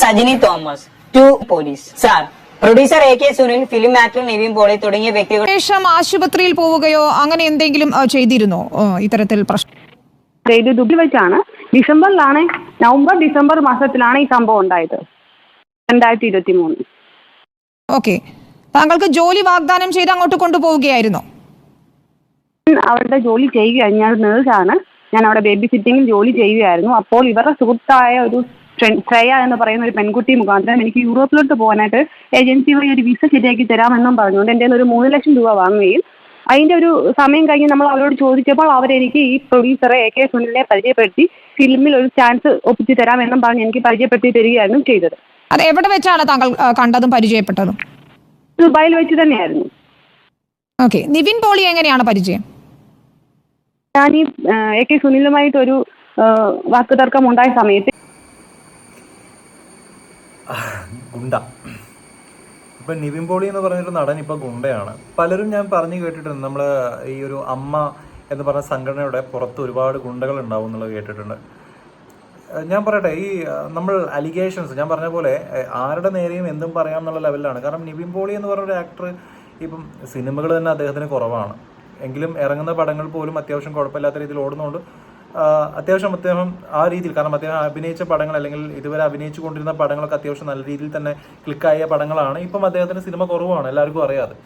Sajini Thomas to police sir producer A K Sunil film actor Nivin Pauly തുടങ്ങിയ വ്യക്തികൾ ശേഷം ആശുപത്രിയിൽ പോവുകയോ അങ്ങനെ എന്തെങ്കിലും ചെയ്തിരുന്നോ? ഇത്തരത്തിൽ പ്രശ്നം ദുബിൽ വെച്ചാണ് ഡിസംബറിലാണ് നവംബർ ഡിസംബർ മാസത്തിലാണ് ഈ സംഭവം ഉണ്ടായത്. രണ്ടായിരത്തി ഇരുപത്തി മൂന്ന് ഓക്കെ. താങ്കൾക്ക് ജോലി വാഗ്ദാനം ചെയ്ത് അങ്ങോട്ട് കൊണ്ടുപോവുകയായിരുന്നോ? അവരുടെ ജോലി ചെയ്യുകയായിരുന്നു ഞാൻ നേഴ്സാണ്. ഞാൻ അവിടെ ബേബി സിറ്റിംഗിൽ ജോലി ചെയ്യുകയായിരുന്നു. അപ്പോൾ ഇവരുടെ സുഹൃത്തായ ഒരു ശ്രേയ എന്ന് പറയുന്ന ഒരു പെൺകുട്ടി മുഖാന്തരം എനിക്ക് യൂറോപ്പിലോട്ട് പോകാനായിട്ട് ഏജൻസി വഴി ഒരു വിസ ശരിയാക്കി തരാമെന്നും പറഞ്ഞുകൊണ്ട് എന്റെ ഒരു മൂന്ന് ലക്ഷം രൂപ വാങ്ങുകയും അതിന്റെ ഒരു സമയം കഴിഞ്ഞ് നമ്മൾ അവരോട് ചോദിച്ചപ്പോൾ അവരെനിക്ക് ഈ പ്രൊഡ്യൂസറെ എ കെ സുനിലിനെ പരിചയപ്പെടുത്തി ഫിലിമിൽ ഒരു ചാൻസ് ഒപ്പിച്ചു തരാമെന്നും പറഞ്ഞ് എനിക്ക് പരിചയപ്പെടുത്തി തരികയായിരുന്നു ചെയ്തത്. അത് എവിടെ വെച്ചാണ് താങ്കൾ കണ്ടതും പരിചയപ്പെട്ടതും? ദുബായിൽ വെച്ച് തന്നെയായിരുന്നു. ഓക്കെ. നിവിൻ പോളി എങ്ങനെയാണ് പരിചയം? ഞാൻ ഈ എ കെ സുനിലുമായിട്ടൊരു വാക്കുതർക്കം ഉണ്ടായ സമയത്ത് ഗുണ്ട. ഇപ്പം നിവിൻ പോളി എന്ന് പറഞ്ഞൊരു നടൻ ഇപ്പം ഗുണ്ടയാണ്. പലരും ഞാൻ പറഞ്ഞു കേട്ടിട്ടുണ്ട്. നമ്മൾ ഈ ഒരു അമ്മ എന്ന് പറഞ്ഞ സംഘടനയുടെ പുറത്ത് ഒരുപാട് ഗുണ്ടകൾ ഉണ്ടാവും എന്നുള്ളത് കേട്ടിട്ടുണ്ട്. ഞാൻ പറയട്ടെ ഈ നമ്മൾ അലിഗേഷൻസ് ഞാൻ പറഞ്ഞ പോലെ ആരുടെ നേരെയും എന്തും പറയാം എന്നുള്ള ലെവലിലാണ്. കാരണം നിവിൻ പോളി എന്ന് പറഞ്ഞ ഒരു ആക്ടർ ഇപ്പം സിനിമകൾ തന്നെ അദ്ദേഹത്തിന് കുറവാണ്. എങ്കിലും ഇറങ്ങുന്ന പടങ്ങൾ പോലും അത്യാവശ്യം കുഴപ്പമില്ലാത്ത രീതിയിൽ ഓടുന്നതുകൊണ്ട് അത്യാവശ്യം അദ്ദേഹം ആ രീതിയിൽ കാരണം അദ്ദേഹം അഭിനയിച്ച പടങ്ങൾ അല്ലെങ്കിൽ ഇതുവരെ അഭിനയിച്ചു കൊണ്ടിരുന്ന പടങ്ങളൊക്കെ അത്യാവശ്യം നല്ല രീതിയിൽ തന്നെ ക്ലിക്കായ പടങ്ങളാണ്. ഇപ്പം അദ്ദേഹത്തിന്റെ സിനിമ കുറവാണ് എല്ലാവർക്കും അറിയാതെ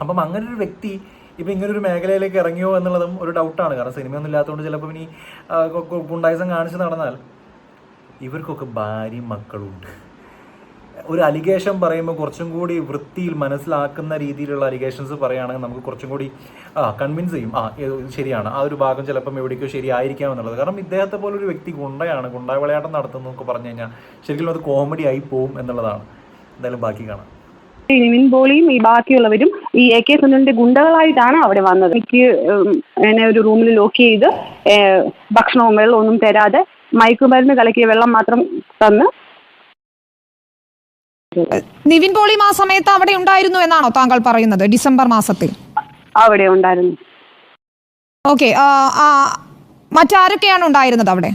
അപ്പം അങ്ങനെ ഒരു വ്യക്തി ഇപ്പം ഇങ്ങനെ ഒരു മേഖലയിലേക്ക് ഇറങ്ങിയോ എന്നുള്ളതും ഒരു ഡൗട്ടാണ് കാരണം സിനിമയൊന്നും ഇല്ലാത്തതുകൊണ്ട് ചിലപ്പോൾ ഇനി ഗുണ്ടായുസം കാണിച്ച് നടന്നാൽ ഇവർക്കൊക്കെ ഭാര്യയും മക്കളും ഉണ്ട് ഒരു അലിഗേഷൻ പറയുമ്പോൾ കുറച്ചും കൂടി വൃത്തിയിൽ മനസ്സിലാക്കുന്ന രീതിയിലുള്ള അലിഗേഷൻസ് പറയുകയാണെങ്കിൽ നമുക്ക് കുറച്ചും കൂടി ആ കൺവിൻസ് ചെയ്യും. ആ ശരിയാണ്. ആ ഒരു ഭാഗം ചിലപ്പം എവിടേക്കോ ശരിയായിരിക്കാം എന്നുള്ളത്. കാരണം ഇദ്ദേഹത്തെ പോലെ ഒരു വ്യക്തി ഗുണ്ടയാണ്. ഗുണ്ടായ വിളയാട്ടം നടത്തുന്നു എന്നൊക്കെ പറഞ്ഞു കഴിഞ്ഞാൽ ശരിക്കും അത് കോമഡി ആയി പോവും എന്നുള്ളതാണ്. എന്തായാലും ബാക്കി കാണാം. നിവിൻ പോളിയും ഈ ബാക്കിയുള്ളവരും ഈ എ കെ സുനിലിന്റെ ഗുണ്ടകളായിട്ടാണ് അവിടെ വന്നത്. എനിക്ക് എന്നെ ഒരു റൂമിൽ ലോക്ക് ചെയ്ത് ഭക്ഷണവും വെള്ളവും ഒന്നും തരാതെ മയക്കുമരുന്ന് കലക്കിയ വെള്ളം മാത്രം തന്ന് നിവിൻ പോളി ആ സമയത്ത് അവിടെ ഉണ്ടായിരുന്നു എന്നാണോ താങ്കൾ പറയുന്നത്? ഡിസംബർ മാസത്തിൽ. അവിടെ ഉണ്ടായിരുന്നു. ഓക്കെ മറ്റാരൊക്കെയാണ് ഉണ്ടായിരുന്നത് അവിടെ?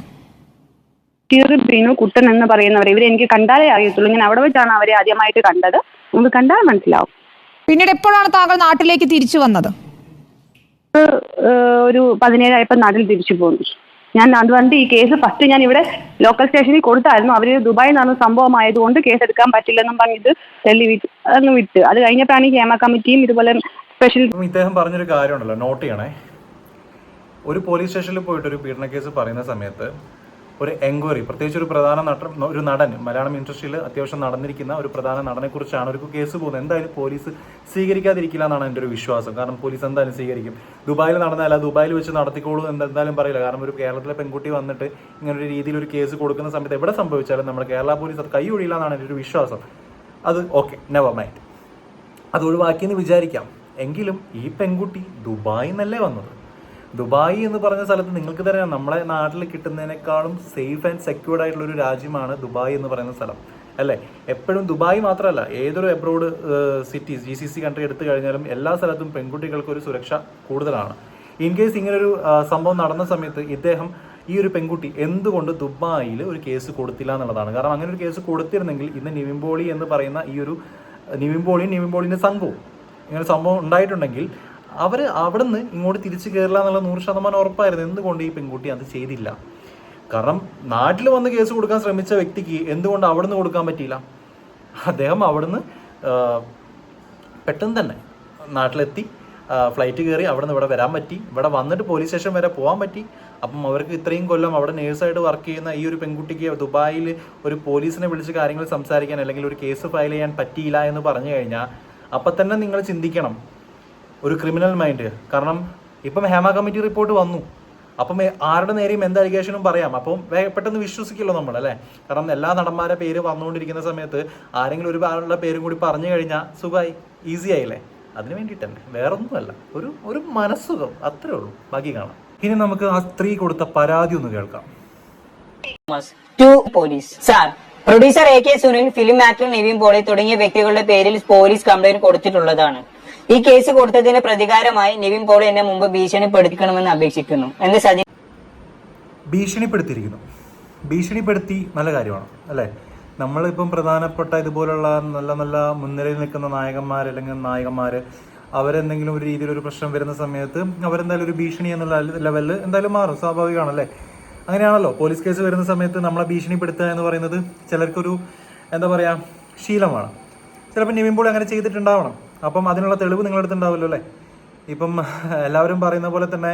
ബീനു കുട്ടൻ എന്ന് പറയുന്നവർ ഇവരെ എനിക്ക് കണ്ടാലേ അറിയത്തുള്ളൂ. ഞാൻ അവിടെ വെച്ചാണ് അവരെ ആദ്യമായിട്ട് കണ്ടത്. നമുക്ക് കണ്ടാൽ മനസ്സിലാവും. പിന്നീട് എപ്പോഴാണ് താങ്കൾ നാട്ടിലേക്ക് തിരിച്ചു വന്നത്? ഒരു പതിനേഴായപ്പോൾ നാട്ടിൽ തിരിച്ചു പോന്നു. ഞാൻ അതുകൊണ്ട് ഈ കേസ് ഫസ്റ്റ് ഞാൻ ഇവിടെ ലോക്കൽ സ്റ്റേഷനിൽ കൊടുത്തായിരുന്നു. അവർ ദുബായിൽ നടന്ന സംഭവമായതുകൊണ്ട് കേസ് എടുക്കാൻ പറ്റില്ലെന്നും പറഞ്ഞിട്ട് ഡൽഹി വിട്ട് വിട്ട്. അത് കഴിഞ്ഞപ്പോഴാണ് ഈ ഹേമ കമ്മിറ്റിയും ഇതുപോലെ സ്പെഷ്യൽ ഇദ്ദേഹം പറഞ്ഞൊരു കാര്യമുണ്ടല്ലോ നോട്ട് ചെയ്യണേ. ഒരു പോലീസ് സ്റ്റേഷനിൽ പോയിട്ട് ഒരു പീഡന കേസ് പറയുന്ന സമയത്ത് ഒരു എൻക്വയറി പ്രത്യേകിച്ച് ഒരു പ്രധാന നടൻ ഒരു നടൻ മലയാളം ഇൻഡസ്ട്രിയിൽ അത്യാവശ്യം നടന്നിരിക്കുന്ന ഒരു പ്രധാന നടനെക്കുറിച്ചാണ് ഒരു കേസ് പോകുന്നത്. എന്തായാലും പോലീസ് സ്വീകരിക്കാതിരിക്കില്ല എന്നാണ് എന്റെ ഒരു വിശ്വാസം. കാരണം പോലീസ് എന്തായാലും സ്വീകരിക്കും. ദുബായിൽ നടന്നതല്ല ദുബായിൽ വെച്ച് നടത്തിക്കോളൂ എന്ന് എന്തായാലും പറയില്ല. കാരണം ഒരു കേരളത്തിലെ പെൺകുട്ടി വന്നിട്ട് ഇങ്ങനെ ഒരു രീതിയിൽ ഒരു കേസ് കൊടുക്കുന്ന സമയത്ത് എവിടെ സംഭവിച്ചാലും നമ്മുടെ കേരള പോലീസ് അത് കൈ ഒഴിയില്ല എന്നാണ് എന്റെ ഒരു വിശ്വാസം. അത് ഓക്കെ നെവർ മൈൻഡ്. അത് ഒഴിവാക്കിയെന്ന് വിചാരിക്കാം. എങ്കിലും ഈ പെൺകുട്ടി ദുബായിന്നല്ലേ വന്നത്? ദുബായ് എന്ന് പറഞ്ഞ സ്ഥലത്ത് നിങ്ങൾക്ക് തന്നെ നമ്മളെ നാട്ടിൽ കിട്ടുന്നതിനേക്കാളും സേഫ് ആൻഡ് സെക്യൂർഡ് ആയിട്ടുള്ള ഒരു രാജ്യമാണ് ദുബായ് എന്ന് പറയുന്ന സ്ഥലം. അല്ലേ? എപ്പോഴും ദുബായ് മാത്രമല്ല ഏതൊരു abroad cities G C C country എടുത്തു കഴിഞ്ഞാലും എല്ലാ സ്ഥലത്തും പെൺകുട്ടികൾക്ക് ഒരു സുരക്ഷ കൂടുതലാണ്. ഇൻ കേസ് ഇങ്ങനെ ഒരു സംഭവം നടന്ന സമയത്ത് ഇദ്ദേഹം ഈ ഒരു പെൺകുട്ടി എന്തുകൊണ്ട് ദുബായിൽ ഒരു കേസ് കൊടുത്തില്ല എന്നുള്ളതാണ്. കാരണം അങ്ങനെ ഒരു കേസ് കൊടുത്തിരുന്നെങ്കിൽ ഇന്ന് നിവിംബോളി എന്ന് പറയുന്ന ഈ ഒരു നിവിംബോളിയും നിവിംബോളിന്റെ സംഘവും ഇങ്ങനെ സംഭവം ഉണ്ടായിട്ടുണ്ടെങ്കിൽ അവർ അവിടുന്ന് ഇങ്ങോട്ട് തിരിച്ചു കയറില്ല എന്നുള്ള നൂറ് ശതമാനം ഉറപ്പായിരുന്നു. എന്തുകൊണ്ട് ഈ പെൺകുട്ടി അത് ചെയ്തില്ല? കാരണം നാട്ടിൽ വന്ന് കേസ് കൊടുക്കാൻ ശ്രമിച്ച വ്യക്തിക്ക് എന്തുകൊണ്ട് അവിടുന്ന് കൊടുക്കാൻ പറ്റിയില്ല? അദ്ദേഹം അവിടുന്ന് പെട്ടെന്ന് തന്നെ നാട്ടിലെത്തി ഫ്ലൈറ്റ് കയറി അവിടെ നിന്ന് ഇവിടെ വരാൻ പറ്റി. ഇവിടെ വന്നിട്ട് പോലീസ് സ്റ്റേഷൻ വരെ പോകാൻ പറ്റി. അപ്പം അവർക്ക് ഇത്രയും കൊല്ലം അവിടെ നേഴ്സായിട്ട് വർക്ക് ചെയ്യുന്ന ഈ ഒരു പെൺകുട്ടിക്ക് ദുബായിൽ ഒരു പോലീസിനെ വിളിച്ച് കാര്യങ്ങൾ സംസാരിക്കാൻ അല്ലെങ്കിൽ ഒരു കേസ് ഫയൽ ചെയ്യാൻ പറ്റിയില്ല എന്ന് പറഞ്ഞു കഴിഞ്ഞാൽ അപ്പം തന്നെ നിങ്ങൾ ചിന്തിക്കണം. ഒരു ക്രിമിനൽ മൈൻഡ് കാരണം ഇപ്പം ഹേമ കമ്മിറ്റി റിപ്പോർട്ട് വന്നു. അപ്പം ആരുടെ നേരെയും എന്ത് അലിഗേഷനും പറയാം. അപ്പം പെട്ടെന്ന് വിശ്വസിക്കില്ല നമ്മൾ അല്ലേ? കാരണം എല്ലാ നടന്മാരുടെ പേര് വന്നുകൊണ്ടിരിക്കുന്ന സമയത്ത് ആരെങ്കിലും ഒരു ആളുടെ പേരും കൂടി പറഞ്ഞു കഴിഞ്ഞാൽ സുഖമായി ഈസി ആയില്ലേ? അതിന് വേണ്ടിയിട്ട് തന്നെ വേറൊന്നുമല്ല. ഒരു ഒരു മനസ്സുഖം. അത്രേ ഉള്ളൂ. ബാക്കി കാണാം. ഇനി നമുക്ക് ആ സ്ത്രീ കൊടുത്ത പരാതി ഒന്ന് കേൾക്കാം. Police. Sir producer A K Sunil film actor Nivin Pauly തുടങ്ങിയ വ്യക്തികളുടെ പേരിൽ പോലീസ് കംപ്ലൈന്റ് കൊടുത്തിട്ടുള്ളതാണ്. ഈ കേസ് കൊടുത്തതിന് പ്രതികാരമായി നിവിൻ പോളി എന്നെ മുമ്പ് ഭീഷണിപ്പെടുത്തിക്കണമെന്ന് അപേക്ഷിക്കുന്നു. എന്ന് സജി ഭീഷണിപ്പെടുത്തിയിരിക്കുന്നു. ഭീഷണിപ്പെടുത്തി നല്ല കാര്യമാണ് അല്ലേ? നമ്മളിപ്പം പ്രധാനപ്പെട്ട ഇതുപോലുള്ള നല്ല നല്ല മുൻനിരയിൽ നിൽക്കുന്ന നായകന്മാർ അല്ലെങ്കിൽ നായകന്മാർ അവരെന്തെങ്കിലും ഒരു രീതിയിൽ ഒരു പ്രശ്നം വരുന്ന സമയത്ത് അവരെന്തായാലും ഒരു ഭീഷണി എന്നുള്ള ലെവലിൽ എന്തായാലും മാറും സ്വാഭാവികമാണല്ലേ അങ്ങനെയാണല്ലോ പോലീസ് കേസ് വരുന്ന സമയത്ത് നമ്മളെ ഭീഷണിപ്പെടുത്തുക എന്ന് പറയുന്നത് ചിലർക്കൊരു എന്താ പറയുക ശീലമാണ്. ചിലപ്പോൾ നിവിൻ പോളി അങ്ങനെ ചെയ്തിട്ടുണ്ടാവണം. അപ്പം അതിനുള്ള തെളിവ് നിങ്ങളുടെ അടുത്ത് ഉണ്ടാവുമല്ലോ അല്ലേ? ഇപ്പം എല്ലാവരും പറയുന്ന പോലെ തന്നെ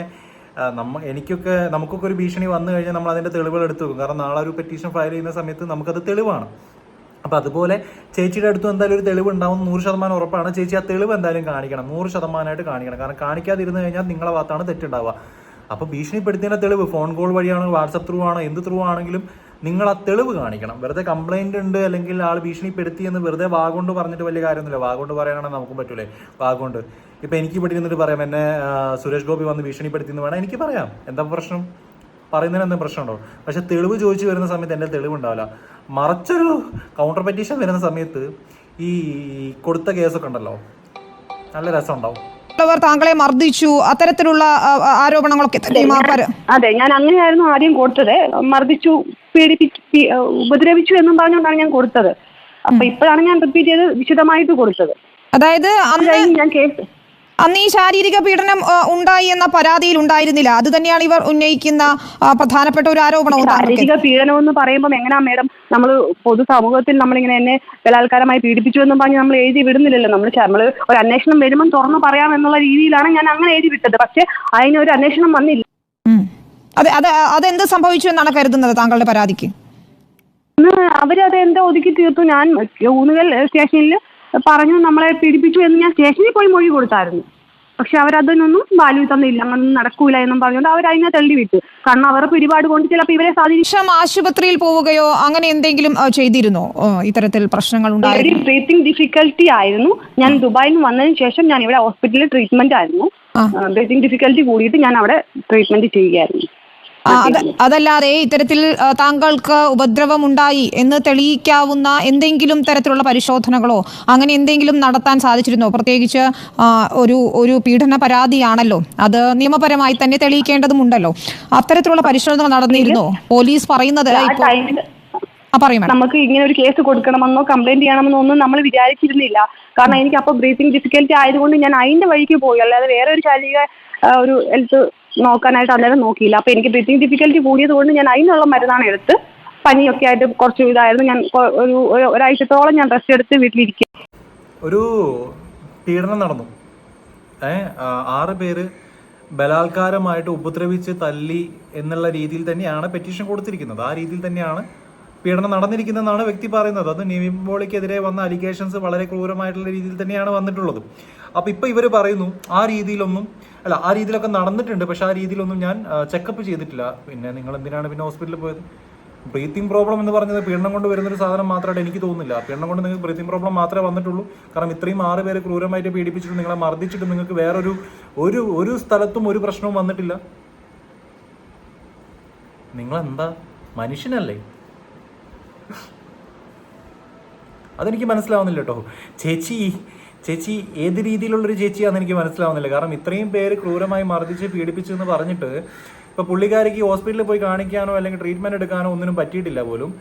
നമ്മ എനിക്കൊക്കെ നമുക്കൊക്കെ ഒരു ഭീഷണി വന്നു കഴിഞ്ഞാൽ നമ്മൾ അതിന്റെ തെളിവുകൾ എടുത്തു വെക്കും. കാരണം നാളെ ഒരു പെറ്റീഷൻ ഫയൽ ചെയ്യുന്ന സമയത്ത് നമുക്കത് തെളിവാണ്. അപ്പം അതുപോലെ ചേച്ചിയുടെ അടുത്ത് എന്തായാലും ഒരു തെളിവ് ഉണ്ടാവും നൂറ് ശതമാനം ഉറപ്പാണ്. ചേച്ചി ആ തെളിവ് എന്തായാലും കാണിക്കണം. നൂറ് ശതമാനമായിട്ട് കാണിക്കണം. കാരണം കാണിക്കാതിരുന്നു കഴിഞ്ഞാൽ നിങ്ങളെ ഭാഗത്താണ് തെറ്റുണ്ടാവുക. അപ്പോൾ ഭീഷണിപ്പെടുത്തിയതിന്റെ തെളിവ് ഫോൺ കോൾ വഴിയാണ് വാട്സപ്പ് ത്രൂ ആണോ എന്ത് ത്രൂ ആണെങ്കിലും നിങ്ങൾ ആ തെളിവ് കാണിക്കണം. വെറുതെ കംപ്ലൈന്റ് ഉണ്ട് അല്ലെങ്കിൽ ആൾ ഭീഷണിപ്പെടുത്തി എന്ന് വെറുതെ വാഗോണ്ട് പറഞ്ഞിട്ട് വലിയ കാര്യമൊന്നുമില്ല. വാഗോണ്ട് പറയാനാണെങ്കിൽ നമുക്കും പറ്റൂലേ. വാഗോണ്ട്. ഇപ്പം എനിക്ക് ഇവിടെ ഇരുന്നിട്ട് പറയാം. എന്നെ സുരേഷ് ഗോപി വന്ന് ഭീഷണിപ്പെടുത്തി എന്ന് വേണം എനിക്ക് പറയാം. എന്താ പ്രശ്നം? പറയുന്നതിന് എന്തെങ്കിലും പ്രശ്നമുണ്ടോ? പക്ഷെ തെളിവ് ചോദിച്ചു വരുന്ന സമയത്ത് എന്റെ തെളിവ് ഉണ്ടാവില്ല. മറച്ചൊരു കൗണ്ടർ പെറ്റീഷൻ വരുന്ന സമയത്ത് ഈ കൊടുത്ത കേസൊക്കെ ഉണ്ടല്ലോ. നല്ല രസം ഉണ്ടാവും അവർ താങ്കളെ മർദ്ദിച്ചു. അത്തരത്തിലുള്ള ആരോപണങ്ങളൊക്കെ അതെ ഞാൻ അങ്ങനെയായിരുന്നു ആദ്യം കൊടുത്തത്. മർദ്ദിച്ചു. പീഡിപ്പിച്ചു ഉപദ്രവിച്ചു എന്നും പറഞ്ഞുകൊണ്ടാണ് ഞാൻ കൊടുത്തത്. അപ്പൊ ഇപ്പോഴാണ് ഞാൻ റിപ്പീറ്റ് ചെയ്ത് വിശദമായിട്ട് കൊടുത്തത്. അതായത് ഞാൻ കേസ് അന്ന് ഈ ശാരീരിക പീഡനം ഉണ്ടായി എന്ന പരാതിയിൽ ഉണ്ടായിരുന്നില്ല. അത് തന്നെയാണ് ഇവർ ഉന്നയിക്കുന്ന പ്രധാനപ്പെട്ട ഒരു ആരോപണം ശാരീരിക പീഡനം എന്ന് പറയുമ്പോൾ എങ്ങനെയാ മേഡം? നമ്മൾ പൊതു സമൂഹത്തിൽ നമ്മളിങ്ങനെ എന്നെ ബലാത്കാരമായി പീഡിപ്പിച്ചു എന്നും പറഞ്ഞ് നമ്മൾ എഴുതി വിടുന്നില്ലല്ലോ. നമ്മൾ നമ്മൾ ഒരു അന്വേഷണം വരുമ്പോൾ തുറന്നു പറയാം എന്നുള്ള രീതിയിലാണ് ഞാൻ അങ്ങനെ എഴുതി വിട്ടത്. പക്ഷെ അതിനൊരു അന്വേഷണം വന്നില്ല. അതെ അത് അതെന്ത് സംഭവിച്ചു എന്നാണ് കരുതുന്നത് താങ്കളുടെ പരാതിക്ക്? അവരത് എന്താ ഒതുക്കി തീർത്തു. ഞാൻ ഊന്നുകൽ സ്റ്റേഷനിൽ പറഞ്ഞു നമ്മളെ പീഡിപ്പിച്ചു എന്ന് ഞാൻ സ്റ്റേഷനിൽ പോയി മൊഴി കൊടുത്തായിരുന്നു. പക്ഷെ അവരതിനൊന്നും വാല്യൂ തന്നില്ല. അങ്ങനൊന്നും നടക്കൂല എന്നും പറഞ്ഞുകൊണ്ട് അവർ അതിനെ തള്ളി വിട്ടു. കാരണം അവർ പിടിപാട് കൊണ്ട് ചിലപ്പോൾ ഇവരെ സാധിക്കും ആശുപത്രിയിൽ പോവുകയോ അങ്ങനെ എന്തെങ്കിലും ചെയ്തിരുന്നോ? ഇത്തരത്തിൽ പ്രശ്നങ്ങൾ വെരി ബ്രീത്തിങ് ഡിഫിക്കൽറ്റി ആയിരുന്നു. ഞാൻ ദുബായിൽ നിന്ന് വന്നതിന് ശേഷം ഞാൻ ഇവിടെ ഹോസ്പിറ്റലിൽ ട്രീറ്റ്മെന്റ് ആയിരുന്നു. ബ്രീത്തിങ് ഡിഫിക്കൽട്ടി കൂടിയിട്ട് ഞാൻ അവിടെ ട്രീറ്റ്മെന്റ് ചെയ്യുകയായിരുന്നു. അതല്ലാതെ ഇത്തരത്തിൽ താങ്കൾക്ക് ഉപദ്രവം ഉണ്ടായി എന്ന് തെളിയിക്കാവുന്ന എന്തെങ്കിലും തരത്തിലുള്ള പരിശോധനകളോ അങ്ങനെ എന്തെങ്കിലും നടത്താൻ സാധിച്ചിരുന്നോ? പ്രത്യേകിച്ച് ഒരു ഒരു പീഡന പരാതിയാണല്ലോ. അത് നിയമപരമായി തന്നെ തെളിയിക്കേണ്ടതുമുണ്ടല്ലോ. അത്തരത്തിലുള്ള പരിശോധന നടന്നിരുന്നോ? പോലീസ് പറയുന്നത് നമുക്ക് ഇങ്ങനെ ഒരു കേസ് കൊടുക്കണമെന്നോ കംപ്ലൈന്റ് ചെയ്യണമെന്നോ ഒന്നും നമ്മൾ വിചാരിച്ചിരുന്നില്ല. കാരണം എനിക്ക് അപ്പോൾ ബ്രീത്തിങ് ഡിഫിക്കൽറ്റി ആയതുകൊണ്ട് ഞാൻ അതിന്റെ വഴിക്ക് പോയി. അല്ലാതെ വേറെ ഒരു ശാരീരിക ഒരു ഹെൽത്ത് നോക്കാനായിട്ട് അന്നേരം നോക്കിയില്ല. അപ്പൊ എനിക്ക് ബ്രീത്തിങ് ഡിഫിക്കൽറ്റി കൂടിയത് കൊണ്ട് ഞാൻ അതിനുള്ള മരുന്നാണ് എടുത്ത് പനിയൊക്കെ ആയിട്ട് കുറച്ച് ഇതായിരുന്നു. ഞാൻ ഒരു ഒരു- ഒരാഴ്ചത്തോളം ഞാൻ റെസ്റ്റ് എടുത്ത് വീട്ടിലിരിക്കും ഒരു പീഡനം നടന്നു. ആറ് പേര് ബലാത്കാരമായിട്ട് ഉപദ്രവിച്ച് തല്ലി എന്നുള്ള രീതിയിൽ തന്നെയാണ് പെറ്റീഷൻ കൊടുത്തിരിക്കുന്നത്. ആ രീതിയിൽ തന്നെയാണ് പീഡനം നടന്നിരിക്കുന്നതെന്നാണ് വ്യക്തി പറയുന്നത്. അത് നിവിംബോളിക്കെതിരെ വന്ന അലിഗേഷൻസ് വളരെ ക്രൂരമായിട്ടുള്ള രീതിയിൽ തന്നെയാണ് വന്നിട്ടുള്ളത്. അപ്പോൾ ഇപ്പോൾ ഇവർ പറയുന്നു ആ രീതിയിലൊന്നും അല്ല ആ രീതിയിലൊക്കെ നടന്നിട്ടുണ്ട് പക്ഷെ ആ രീതിയിലൊന്നും ഞാൻ ചെക്കപ്പ് ചെയ്തിട്ടില്ല. പിന്നെ നിങ്ങൾ എന്തിനാണ് പിന്നെ ഹോസ്പിറ്റലിൽ പോയത്? ബ്രീത്തിങ് പ്രോബ്ലം എന്ന് പറഞ്ഞത് പീഡനം കൊണ്ട് വരുന്നൊരു സാധനം മാത്രമായിട്ട് എനിക്ക് തോന്നുന്നില്ല. പീഡനം കൊണ്ട് നിങ്ങൾക്ക് ബ്രീത്തിങ് പ്രോബ്ലം മാത്രമേ വന്നിട്ടുള്ളൂ. കാരണം ഇത്രയും ആറ് പേര് ക്രൂരമായിട്ട് പീഡിപ്പിച്ചിട്ട് നിങ്ങളെ മർദ്ദിച്ചിട്ട് നിങ്ങൾക്ക് വേറൊരു ഒരു ഒരു സ്ഥലത്തും ഒരു പ്രശ്നവും വന്നിട്ടില്ല. നിങ്ങളെന്താ? മനുഷ്യനല്ലേ? അതെനിക്ക് മനസ്സിലാവുന്നില്ല കേട്ടോ ചേച്ചി ചേച്ചി ഏത് രീതിയിലുള്ളൊരു ചേച്ചിയാണെന്ന് എനിക്ക് മനസ്സിലാവുന്നില്ല. കാരണം ഇത്രയും പേര് ക്രൂരമായി മർദ്ദിച്ച് പീഡിപ്പിച്ചു എന്ന് പറഞ്ഞിട്ട് ഇപ്പോൾ പുള്ളിക്കാരിക്ക് ഹോസ്പിറ്റലിൽ പോയി കാണിക്കാനോ അല്ലെങ്കിൽ ട്രീറ്റ്മെന്റ് എടുക്കാനോ ഒന്നിനും പറ്റിയിട്ടില്ല പോലും.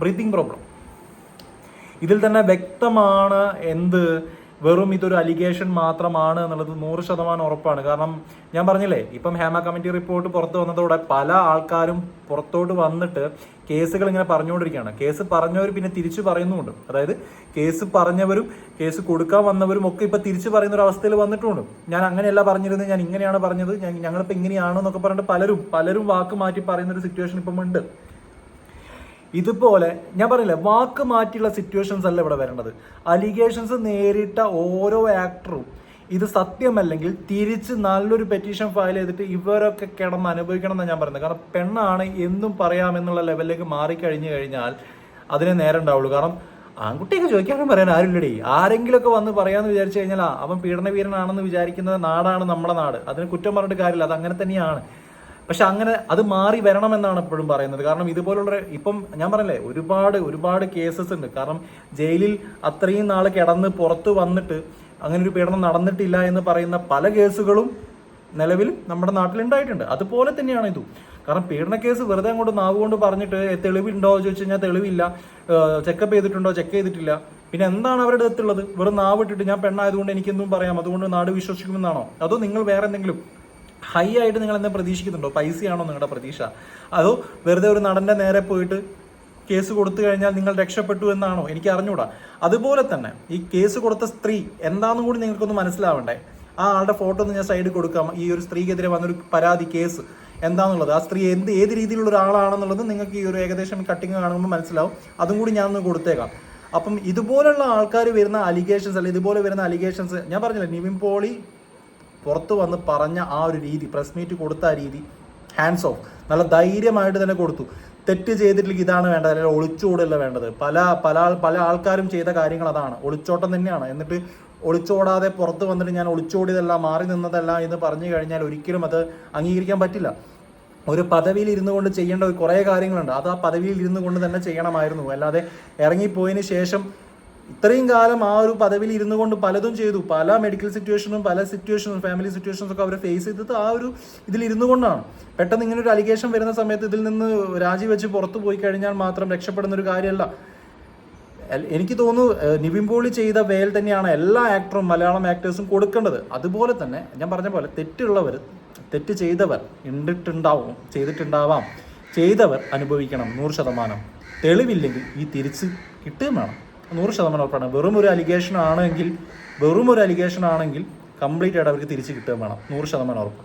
Breathing problem. ഇതിൽ തന്നെ വ്യക്തമാണ് എന്ത് വെറും ഇതൊരു അലിഗേഷൻ മാത്രമാണ് എന്നുള്ളത് നൂറ് ശതമാനം ഉറപ്പാണ്. കാരണം ഞാൻ പറഞ്ഞില്ലേ ഇപ്പം ഹേമ കമ്മിറ്റി റിപ്പോർട്ട് പുറത്ത് വന്നതോടെ പല ആൾക്കാരും പുറത്തോട്ട് വന്നിട്ട് കേസുകൾ ഇങ്ങനെ പറഞ്ഞുകൊണ്ടിരിക്കുകയാണ്. കേസ് പറഞ്ഞവർ പിന്നെ തിരിച്ചു പറയുന്നുമുണ്ട്. അതായത് കേസ് പറഞ്ഞവരും കേസ് കൊടുക്കാൻ വന്നവരും ഒക്കെ ഇപ്പൊ തിരിച്ചു പറയുന്ന ഒരു അവസ്ഥയിൽ വന്നിട്ടുണ്ട്. ഞാൻ അങ്ങനെയല്ല പറഞ്ഞിരുന്നത് ഞാൻ ഇങ്ങനെയാണ് പറഞ്ഞത് ഞങ്ങളിപ്പോൾ ഇങ്ങനെയാണെന്നൊക്കെ പറഞ്ഞിട്ട് പലരും പലരും വാക്ക് മാറ്റി പറയുന്ന ഒരു സിറ്റുവേഷൻ ഇപ്പം ഉണ്ട്. ഇതുപോലെ ഞാൻ പറഞ്ഞില്ലേ വാക്ക് മാറ്റിയുള്ള സിറ്റുവേഷൻസ് അല്ല ഇവിടെ വരേണ്ടത്. അലിഗേഷൻസ് നേരിട്ട ഓരോ ആക്ടറും ഇത് സത്യമല്ലെങ്കിൽ തിരിച്ച് നല്ലൊരു പെറ്റീഷൻ ഫയൽ ചെയ്തിട്ട് ഇവരൊക്കെ കിടന്ന് അനുഭവിക്കണം എന്നാണ് ഞാൻ പറയുന്നത്. കാരണം പെണ്ണാണ് എന്നും പറയാമെന്നുള്ള ലെവലിലേക്ക് മാറിക്കഴിഞ്ഞു കഴിഞ്ഞാൽ അതിനെ നേരം ഉണ്ടാവുള്ളൂ. കാരണം ആൺകുട്ടിയൊക്കെ ചോദിക്കാനും പറയാൻ ആരുമില്ലടി. ആരെങ്കിലുമൊക്കെ വന്ന് പറയാന്ന് വിചാരിച്ചു കഴിഞ്ഞാൽ അവൻ പീഡനവീരനാണെന്ന് വിചാരിക്കുന്ന നാടാണ് നമ്മുടെ നാട്. അതിന് കുറ്റം പറഞ്ഞിട്ട് കാര്യമില്ല. അത് അങ്ങനെ തന്നെയാണ്. പക്ഷെ അങ്ങനെ അത് മാറി വരണമെന്നാണ് എപ്പോഴും പറയുന്നത്. കാരണം ഇതുപോലുള്ള ഇപ്പം ഞാൻ പറഞ്ഞല്ലേ ഒരുപാട് ഒരുപാട് കേസസ് ഉണ്ട്. കാരണം ജയിലിൽ അത്രയും നാൾ കിടന്ന് പുറത്ത് വന്നിട്ട് അങ്ങനെ ഒരു പീഡനം നടന്നിട്ടില്ല എന്ന് പറയുന്ന പല കേസുകളും നിലവിൽ നമ്മുടെ നാട്ടിൽ ഉണ്ടായിട്ടുണ്ട് അതുപോലെ തന്നെയാണ് ഇതും. കാരണം പീഡന കേസ് വെറുതെ അങ്ങോട്ട് നാവ് കൊണ്ട് പറഞ്ഞിട്ട് തെളിവുണ്ടോ? എന്ന് ചോദിച്ചു കഴിഞ്ഞാൽ തെളിവില്ല. ചെക്കപ്പ് ചെയ്തിട്ടുണ്ടോ? ചെക്ക് ചെയ്തിട്ടില്ല. പിന്നെ എന്താണ് അവരുടെ അടുത്തുള്ളത്? വെറും നാവ് ഇട്ടിട്ട് ഞാൻ പെണ്ണായതുകൊണ്ട് എനിക്കെന്തും പറയാം. അതുകൊണ്ട് നാട് വിശ്വസിക്കുമെന്നാണോ? അതോ നിങ്ങൾ വേറെ എന്തെങ്കിലും ഹൈ ആയിട്ട് നിങ്ങൾ എന്താ പ്രതീക്ഷിക്കുന്നുണ്ടോ? ആണോ നിങ്ങളുടെ പ്രതീക്ഷ? അതോ വെറുതെ ഒരു നടന്റെ നേരെ പോയിട്ട് കേസ് കൊടുത്തു കഴിഞ്ഞാൽ നിങ്ങൾ രക്ഷപ്പെട്ടു എന്നാണോ? എനിക്ക് അറിഞ്ഞൂടാ. അതുപോലെ തന്നെ ഈ കേസ് കൊടുത്ത സ്ത്രീ എന്താണെന്നും കൂടി നിങ്ങൾക്കൊന്ന് മനസ്സിലാവണ്ടേ? ആ ആളുടെ ഫോട്ടോ ഒന്ന് ഞാൻ സൈഡിൽ കൊടുക്കാം. ഈ ഒരു സ്ത്രീക്കെതിരെ വന്നൊരു പരാതി കേസ് എന്താണെന്നുള്ളത് ആ സ്ത്രീ എന്ത് ഏത് രീതിയിലുള്ള ഒരാളാണെന്നുള്ളത് നിങ്ങൾക്ക് ഈ ഒരു ഏകദേശം കട്ടിങ് കാണുമ്പോൾ മനസ്സിലാവും. അതും കൂടി ഞാൻ ഒന്ന് കൊടുത്തേക്കാം. അപ്പം ഇതുപോലുള്ള ആൾക്കാർ വരുന്ന അലിഗേഷൻസ് അല്ലെങ്കിൽ ഇതുപോലെ വരുന്ന അലിഗേഷൻസ് ഞാൻ പറഞ്ഞില്ല നിവിൻ പോളി പുറത്ത് വന്ന് പറഞ്ഞ ആ ഒരു രീതി പ്രസ് മീറ്റ് കൊടുത്ത ആ രീതി ഹാൻഡ്സ് ഓഫ് നല്ല ധൈര്യമായിട്ട് തന്നെ കൊടുത്തു. തെറ്റ് ചെയ്തിട്ടില്ലെങ്കിൽ ഇതാണ് വേണ്ടത് അല്ലെങ്കിൽ ഒളിച്ചോടല്ല വേണ്ടത്. പല പല പല ആൾക്കാരും ചെയ്ത കാര്യങ്ങൾ അതാണ്. ഒളിച്ചോട്ടം തന്നെയാണ്. എന്നിട്ട് ഒളിച്ചോടാതെ പുറത്ത് വന്നിട്ട് ഞാൻ ഒളിച്ചോടിയതല്ല മാറി നിന്നതല്ല എന്ന് പറഞ്ഞു കഴിഞ്ഞാൽ ഒരിക്കലും അത് അംഗീകരിക്കാൻ പറ്റില്ല. ഒരു പദവിയിൽ ഇരുന്നു കൊണ്ട് ചെയ്യേണ്ട കുറേ കാര്യങ്ങളുണ്ട്. അത് ആ പദവിയിൽ ഇരുന്നു കൊണ്ട് തന്നെ ചെയ്യണമായിരുന്നു. അല്ലാതെ ഇറങ്ങിപ്പോയതിന് ശേഷം ഇത്രയും കാലം ആ ഒരു പദവിയിൽ ഇരുന്നു കൊണ്ട് പലതും ചെയ്തു. പല മെഡിക്കൽ സിറ്റുവേഷനും പല സിറ്റുവേഷനും ഫാമിലി സിറ്റുവേഷൻസ് ഒക്കെ അവരെ ഫേസ് ചെയ്തത് ആ ഒരു ഇതിൽ ഇരുന്നു കൊണ്ടാണ്. പെട്ടെന്ന് ഇങ്ങനെ ഒരു അലിഗേഷൻ വരുന്ന സമയത്ത് ഇതിൽ നിന്ന് രാജിവെച്ച് പുറത്തു പോയി കഴിഞ്ഞാൽ മാത്രം രക്ഷപ്പെടുന്ന ഒരു കാര്യമല്ല. എനിക്ക് തോന്നുന്നു നിവിൻ പോളി ചെയ്ത വേൽ തന്നെയാണ് എല്ലാ ആക്ടറും മലയാളം ആക്ടേഴ്സും കൊടുക്കേണ്ടത്. അതുപോലെ തന്നെ ഞാൻ പറഞ്ഞ പോലെ തെറ്റുള്ളവർ തെറ്റ് ചെയ്തവർ ഉണ്ടിട്ടുണ്ടാവും ചെയ്തിട്ടുണ്ടാവാം. ചെയ്തവർ അനുഭവിക്കണം നൂറ് ശതമാനം. തെളിവില്ലെങ്കിൽ ഈ തിരിച്ച് കിട്ടുകയും വേണം. നൂറ് ശതമാനം ഉറപ്പാണ്. വെറും ഒരു അലിഗേഷൻ ആണെങ്കിൽ വെറും ഒരു അലിഗേഷൻ ആണെങ്കിൽ കംപ്ലീറ്റ് ആയിട്ട് അവർക്ക് തിരിച്ച് കിട്ടുകയും വേണം. നൂറ് ശതമാനം ഉറപ്പ്.